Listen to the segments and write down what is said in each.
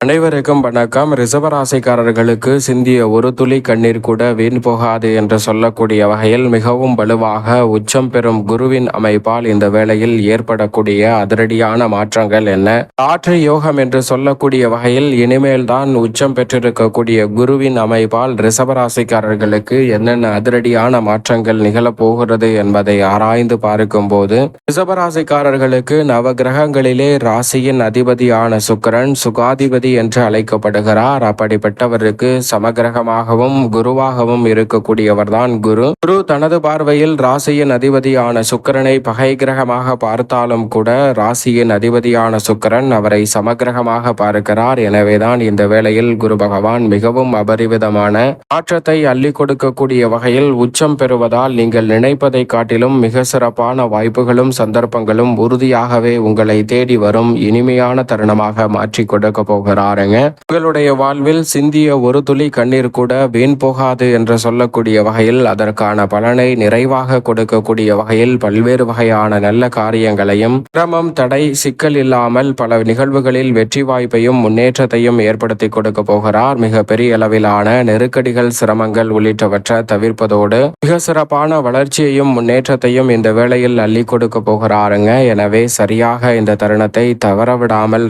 அனைவருக்கும் வணக்கம். ரிசவராசிக்காரர்களுக்கு சிந்திய ஒரு துளி கண்ணீர் கூட வீண் போகாது என்று சொல்லக்கூடிய வகையில் மிகவும் வலுவாக உச்சம் பெறும் குருவின் அமைப்பால் இந்த வேளையில் ஏற்படக்கூடிய அதிரடியான மாற்றங்கள் என்ன? காற்று யோகம் என்று சொல்லக்கூடிய வகையில் இனிமேல் தான் உச்சம் பெற்றிருக்கக்கூடிய குருவின் அமைப்பால் ரிசவராசிக்காரர்களுக்கு என்னென்ன அதிரடியான மாற்றங்கள் நிகழப் போகிறது என்பதை ஆராய்ந்து பார்க்கும் போது ரிசவராசிக்காரர்களுக்கு நவ கிரகங்களிலே ராசியின் அதிபதியான சுக்கிரன் சுகாதிபதி என்று அழைக்கப்படுகிறார். அப்படிப்பட்டவருக்கு சமகிரகமாகவும் குருவாகவும் இருக்கக்கூடியவர்தான் குரு. குரு தனது பார்வையில் ராசியின் அதிபதியான சுக்கிரனை பகை கிரகமாக பார்த்தாலும் கூட ராசியின் அதிபதியான சுக்கிரன் அவரை சமகிரகமாக பார்க்கிறார். எனவேதான் இந்த வேளையில் குரு பகவான் மிகவும் அபரிவிதமான மாற்றத்தை அள்ளி கொடுக்கக்கூடிய வகையில் உச்சம் பெறுவதால் நீங்கள் நினைப்பதை காட்டிலும் மிக சிறப்பான வாய்ப்புகளும் சந்தர்ப்பங்களும் உறுதியாகவே உங்களை தேடி வரும் இனிமையான தருணமாக மாற்றி கொடுக்க போகிறாருங்க உங்களுடைய வாழ்வில் சிந்திய ஒரு துளி கண்ணீர் கூட வீண் போகாது என்று சொல்லக்கூடிய வகையில் அதற்கான பலனை நிறைவாக கொடுக்கக்கூடிய வகையில் பல்வேறு வகையான நல்ல காரியங்களையும் சிரமம் தடை சிக்கல் இல்லாமல் பல நிகழ்வுகளில் வெற்றி வாய்ப்பையும் முன்னேற்றத்தையும் ஏற்படுத்தி கொடுக்க போகிறார். மிக பெரிய அளவிலான நெருக்கடிகள் சிரமங்கள் உள்ளிட்டவற்றை தவிர்ப்பதோடு மிக சிறப்பான வளர்ச்சியையும் முன்னேற்றத்தையும் இந்த வேளையில் அள்ளி கொடுக்க போகிறாருங்க. எனவே சரியாக இந்த தருணத்தை தவறவிடாமல்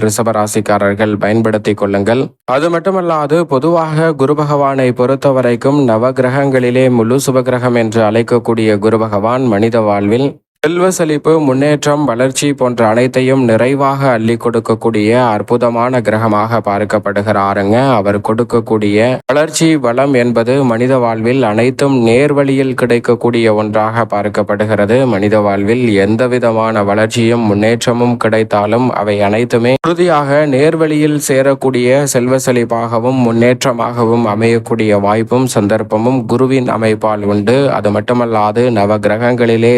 பயன்படுத்த பயன்படுத்திக் கொள்ளுங்கள். அது மட்டுமல்லாது பொதுவாக குரு பகவானை பொறுத்த வரைக்கும் நவ கிரகங்களிலே முழு சுபகிரகம் என்று அழைக்கக்கூடிய குரு பகவான் மனித வாழ்வில் செல்வ செழிப்பு முன்னேற்றம் வளர்ச்சி போன்ற அனைத்தையும் நிறைவாக அள்ளி கொடுக்கக்கூடிய அற்புதமான கிரகமாக பார்க்கப்படுகிறாருங்க. அவர் கொடுக்கக்கூடிய வளர்ச்சி வளம் என்பது மனித வாழ்வில் அனைத்தும் நேர்வழியில் கிடைக்கக்கூடிய ஒன்றாக பார்க்கப்படுகிறது. மனித வாழ்வில் எந்த விதமான வளர்ச்சியும் முன்னேற்றமும் கிடைத்தாலும் அவை அனைத்துமே உறுதியாக நேர்வழியில் சேரக்கூடிய செல்வ செழிப்பாகவும் முன்னேற்றமாகவும் அமையக்கூடிய வாய்ப்பும் சந்தர்ப்பமும் குருவின் அமைப்பால் உண்டு. அது மட்டுமல்லாது நவ கிரகங்களிலே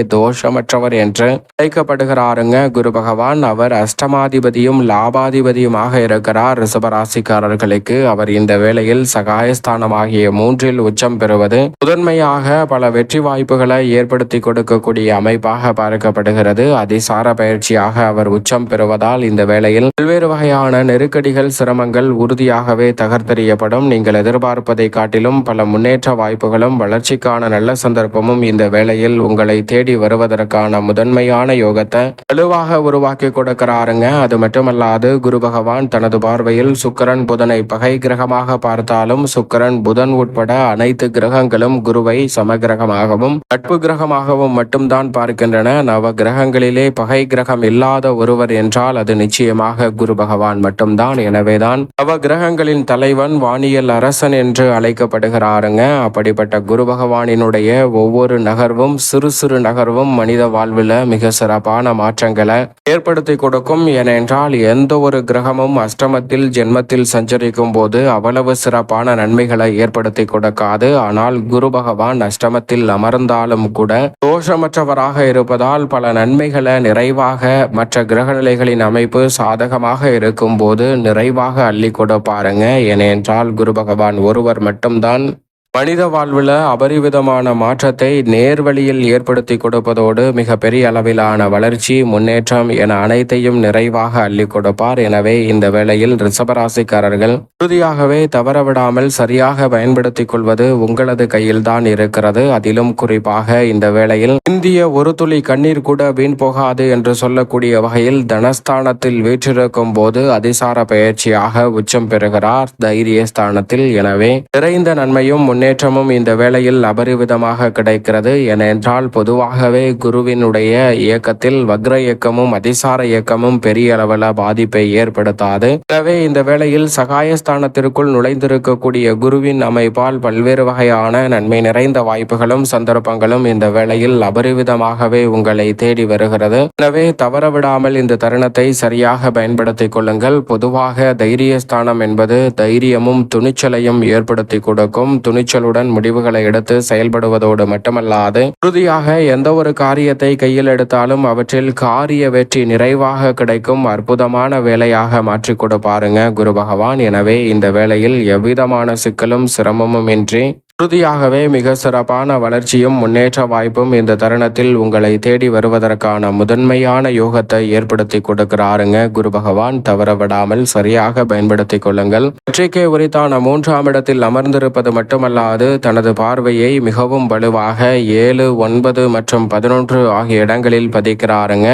பெற்றவர் என்று அழைக்கப்படுகிறாருங்க. குரு பகவான் அவர் அஷ்டமாதிபதியும் லாபாதிபதியுமாக இருக்கிறார். ரிசபராசிக்காரர்களுக்கு அவர் இந்த வேளையில் சகாயஸ்தானமாகிய மூன்றில் உச்சம் பெறுவது முதன்மையாக பல வெற்றி வாய்ப்புகளை ஏற்படுத்தி கொடுக்கக்கூடிய அமைப்பாக பார்க்கப்படுகிறது. அதிசார பயிற்சியாக அவர் உச்சம் பெறுவதால் இந்த வேளையில் பல்வேறு வகையான நெருக்கடிகள் சிரமங்கள் உறுதியாகவே தகர்த்தெறியப்படும். நீங்கள் எதிர்பார்ப்பதை காட்டிலும் பல முன்னேற்ற வாய்ப்புகளும் வளர்ச்சிக்கான நல்ல சந்தர்ப்பமும் இந்த வேளையில் உங்களை தேடி வருவதற்கான முதன்மையான யோகத்தை வலுவாக உருவாக்கி கொடுக்கிறாருங்க. அது மட்டுமல்லாது குரு பகவான் தனது பார்வையில் சுக்கரன் புதனை பகை கிரகமாக பார்த்தாலும் சுக்கரன் புதன் உட்பட அனைத்து கிரகங்களும் குருவை சமகிரகமாகவும் நட்பு கிரகமாகவும் மட்டும்தான் பார்க்கின்றன. நவ கிரகங்களிலே பகை கிரகம் இல்லாத ஒருவர் என்றால் அது நிச்சயமாக குரு பகவான் மட்டும்தான். எனவேதான் நவ கிரகங்களின் தலைவன் வானியல் அரசன் என்று அழைக்கப்படுகிறாருங்க. அப்படிப்பட்ட குரு பகவானினுடைய ஒவ்வொரு நகர்வும் சிறு சிறு நகர்வும் மனித வாழ்வில் மிக சிறப்பான மாற்றங்களை ஏற்படுத்தி கொடுக்கும். ஏனென்றால் எந்த ஒரு கிரகமும் அஷ்டமத்தில் ஜென்மத்தில் சஞ்சரிக்கும் போது அவ்வளவு சிறப்பான நன்மைகளை ஏற்படுத்தி கொடுக்காது. ஆனால் குரு பகவான் அஷ்டமத்தில் அமர்ந்தாலும் கூட தோஷமற்றவராக இருப்பதால் பல நன்மைகளை நிறைவாக மற்ற கிரகநிலைகளின் அமைப்பு சாதகமாக இருக்கும் போது நிறைவாக அள்ளி கொடுப்பாருங்க. ஏனென்றால் குரு பகவான் ஒருவர் மட்டும்தான் மனித வாழ்வில் அபரிவிதமான மாற்றத்தை நேர்வழியில் ஏற்படுத்தி கொடுப்பதோடு மிக பெரிய அளவிலான வளர்ச்சி முன்னேற்றம் என அனைத்தையும் நிறைவாக அள்ளி கொடுப்பார். எனவே இந்த வேளையில் ரிஷபராசிக்காரர்கள் உறுதியாகவே தவறவிடாமல் சரியாக பயன்படுத்திக் கொள்வது உங்களது கையில்தான் இருக்கிறது. அதிலும் குறிப்பாக இந்த வேளையில் இந்திய ஒரு துளி கண்ணீர் கூட வீண் போகாது என்று சொல்லக்கூடிய வகையில் தனஸ்தானத்தில் வீற்றிருக்கும் போது அதிசார பயிற்சியாக உச்சம் பெறுகிறார் தைரிய ஸ்தானத்தில் எனவே நிறைந்த நன்மையும் முன்னேற்றமும் இந்த வேளையில் அபரிவிதமாக கிடைக்கிறது ஏனென்றால் பொதுவாகவே குருவினுடைய இயக்கத்தில் வக்ர இயக்கமும் அதிசார இயக்கமும் பெரிய அளவில் பாதிப்பை ஏற்படுத்தாது. எனவே இந்த வேளையில் சகாயஸ்தானத்திற்குள் நுழைந்திருக்கக்கூடிய குருவின் அமைப்பால் பல்வேறு வகையான நன்மை நிறைந்த வாய்ப்புகளும் சந்தர்ப்பங்களும் இந்த வேளையில் அபரிவிதமாகவே உங்களை தேடி வருகிறது. எனவே தவறவிடாமல் இந்த தருணத்தை சரியாக பயன்படுத்திக் கொள்ளுங்கள். பொதுவாக தைரியஸ்தானம் என்பது தைரியமும் துணிச்சலையும் ஏற்படுத்தி கொடுக்கும். துணிச்சலுடன் முடிவுகளை எடுத்து செயல்படுவதோடு மட்டுமல்லாது உறுதியாக எந்த ஒரு காரியத்தை கையில் எடுத்தாலும் அவற்றில் காரிய வெற்றி நிறைவாக கிடைக்கும் அற்புதமான வேலையாக மாற்றிக் கொடுப்பாருங்க குரு பகவான். எனவே இந்த வேளையில் எவ்விதமான சிக்கலும் சிரமமும் இன்றி உறுதியாகவே மிக சிறப்பான வளர்ச்சியும் முன்னேற்ற வாய்ப்பும் இந்த தருணத்தில் உங்களை தேடி வருவதற்கான முதன்மையான யோகத்தை ஏற்படுத்தி கொடுக்கிறாருங்க. குரு பகவான் தவற விடாமல் சரியாக பயன்படுத்திக் கொள்ளுங்கள். வெற்றிக்கே உரித்தான மூன்றாம் இடத்தில் அமர்ந்திருப்பது மட்டுமல்லாது தனது பார்வையை மிகவும் வலுவாக ஏழு ஒன்பது மற்றும் பதினொன்று ஆகிய இடங்களில் பதிக்கிறாருங்க.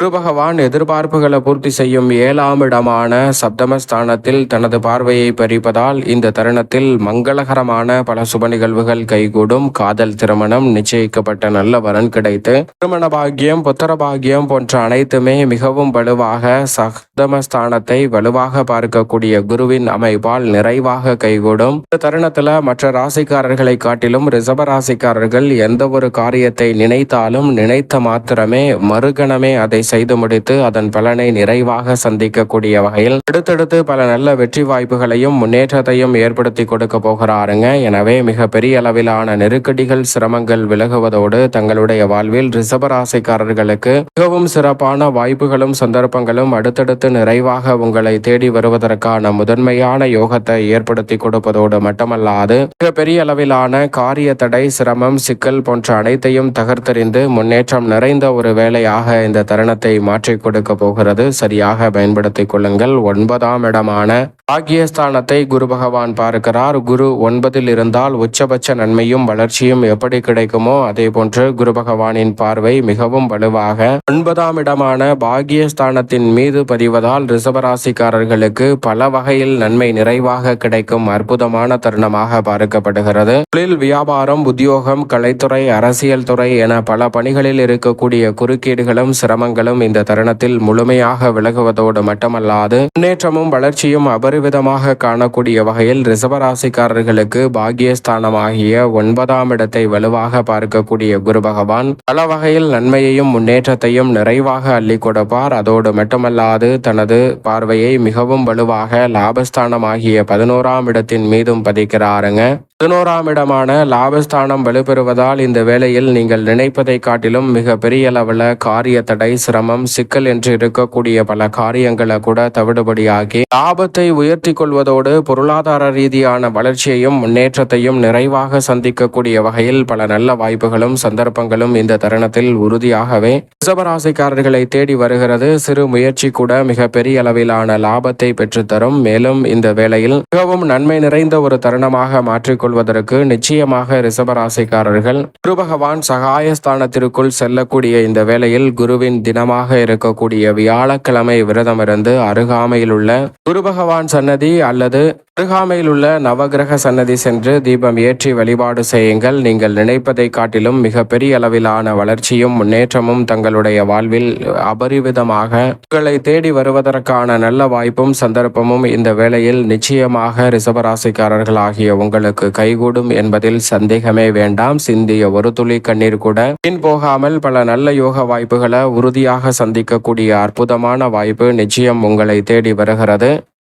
குரு பகவான் எதிர்பார்ப்புகளை பூர்த்தி செய்யும் ஏழாம் இடமான சப்தமஸ்தானத்தில் தனது பார்வையை பறிப்பதால் இந்த தருணத்தில் மங்களகரமான பல சுப நிகழ்வுகள் கைகூடும். காதல் திருமணம் நிச்சயிக்கப்பட்ட நல்ல வரன் கிடைத்து திருமண பாக்கியம் புத்திர பாக்கியம் போன்ற அனைத்துமே மிகவும் வலுவாக சப்தமஸ்தானத்தை வலுவாக பார்க்கக்கூடிய குருவின் அமைப்பால் நிறைவாக கைகூடும். இந்த தருணத்துல மற்ற ராசிக்காரர்களை காட்டிலும் ரிசர்வ ராசிக்காரர்கள் எந்த ஒரு காரியத்தை நினைத்தாலும் நினைத்த மாத்திரமே மறுகணமே அதை செய்து முடித்து அதன் பலனை நிறைவாக சந்திக்கக்கூடிய வகையில் அடுத்தடுத்து பல நல்ல வெற்றி வாய்ப்புகளையும் முன்னேற்றத்தையும் ஏற்படுத்தி கொடுக்க போகிறாருங்க. எனவே மிக பெரிய அளவிலான நெருக்கடிகள் சிரமங்கள் விலகுவதோடு தங்களுடைய வாழ்வில் ரிசபராசிக்காரர்களுக்கு மிகவும் சிறப்பான வாய்ப்புகளும் சந்தர்ப்பங்களும் அடுத்தடுத்து நிறைவாக உங்களை தேடி வருவதற்கான முதன்மையான யோகத்தை ஏற்படுத்தி கொடுப்பதோடு மட்டுமல்லாது மிக பெரிய அளவிலான காரிய தடை சிரமம் சிக்கல் போன்ற அனைத்தையும் தகர்த்தெறிந்து முன்னேற்றம் நிறைந்த ஒரு வேலையாக இந்த தருணத்தை மாற்றிக் கொடுக்க போகிறது. சரியாக பயன்படுத்திக் கொள்ளுங்கள். ஒன்பதாம் இடமான பாக்கியஸ்தானத்தை குரு பகவான் பார்க்கிறார். குரு ஒன்பதில் இருந்தால் உச்சபட்ச நன்மையும் வளர்ச்சியும் எப்படி கிடைக்குமோ அதே போன்று குரு பகவானின் பார்வை மிகவும் வலுவாக. ஒன்பதாம் இடமான பாக்கியஸ்தானத்தின் மீது பதிவதால் ரிசபராசிக்காரர்களுக்கு பல வகையில் நன்மை நிறைவாக கிடைக்கும் அற்புதமான தருணமாக பார்க்கப்படுகிறது. தொழில் வியாபாரம் உத்தியோகம் கலைத்துறை அரசியல் துறை என பல பணிகளில் இருக்கக்கூடிய குறுக்கீடுகளும் சிரமங்களும் இந்த தருணத்தில் முழுமையாக விலகுவதோடு மட்டுமல்லாது முன்னேற்றமும் வளர்ச்சியும் அபரிவிதமாக காணக்கூடிய வகையில் ரிசவராசிக்காரர்களுக்கு பாகியஸ்தானமாகிய ஒன்பதாம் இடத்தை வலுவாக பார்க்கக்கூடிய குரு பகவான் பல வகையில் நன்மையையும் முன்னேற்றத்தையும் நிறைவாக அள்ளி கொடுப்பார். அதோடு மட்டுமல்லாது தனது பார்வையை மிகவும் வலுவாக லாபஸ்தானமாகிய பதினோராம் இடத்தின் மீதும் பதிக்கிறாருங்க. பதினோராம் இடமான லாபஸ்தானம் வலுப்பெறுவதால் இந்த வேளையில் நீங்கள் நினைப்பதை காட்டிலும் மிக பெரிய அளவில் காரிய தடை சிரமம் சிக்கல் என்று இருக்கக்கூடிய பல காரியங்களை கூட தவிடுபடியாகி லாபத்தை உயர்த்தி கொள்வதோடு பொருளாதார ரீதியான வளர்ச்சியையும் முன்னேற்றத்தையும் நிறைவாக சந்திக்கக்கூடிய வகையில் பல நல்ல வாய்ப்புகளும் சந்தர்ப்பங்களும் இந்த தருணத்தில் உறுதியாகவே ரிசபராசிக்காரர்களை தேடி வருகிறது. சிறு முயற்சி கூட மிக பெரிய அளவிலான லாபத்தை பெற்றுத்தரும் மேலும் இந்த வேளையில் மிகவும் நன்மை நிறைந்த ஒரு தருணமாக கொள்வதற்கு நிச்சயமாக ரிசபராசிக்காரர்கள் குரு பகவான் சகாயஸ்தானத்திற்குள் செல்லக்கூடிய இந்த வேளையில் குருவின் தினமாக இருக்கக்கூடிய வியாழக்கிழமை விரதமிருந்து அருகாமையில் உள்ள குரு பகவான் சன்னதி அல்லது அருகாமையில் உள்ள நவகிரக சன்னதி சென்று தீபம் ஏற்றி வழிபாடு செய்யுங்கள். நீங்கள் நினைப்பதை காட்டிலும் மிக பெரிய அளவிலான வளர்ச்சியும் முன்னேற்றமும் தங்களுடைய வாழ்வில் அபரிவிதமாக உங்களை தேடி வருவதற்கான நல்ல வாய்ப்பும் சந்தர்ப்பமும் இந்த வேளையில் நிச்சயமாக ரிசபராசிக்காரர்கள் ஆகிய உங்களுக்கு கைகூடும் என்பதில் சந்தேகமே வேண்டாம். சிந்திய ஒரு துளி கண்ணீர் கூட பின் போகாமல் பல நல்ல யோக வாய்ப்புகளை உறுதியாக சந்திக்கக்கூடிய அற்புதமான வாய்ப்பு நிச்சயம் உங்களை தேடி வருகிறது.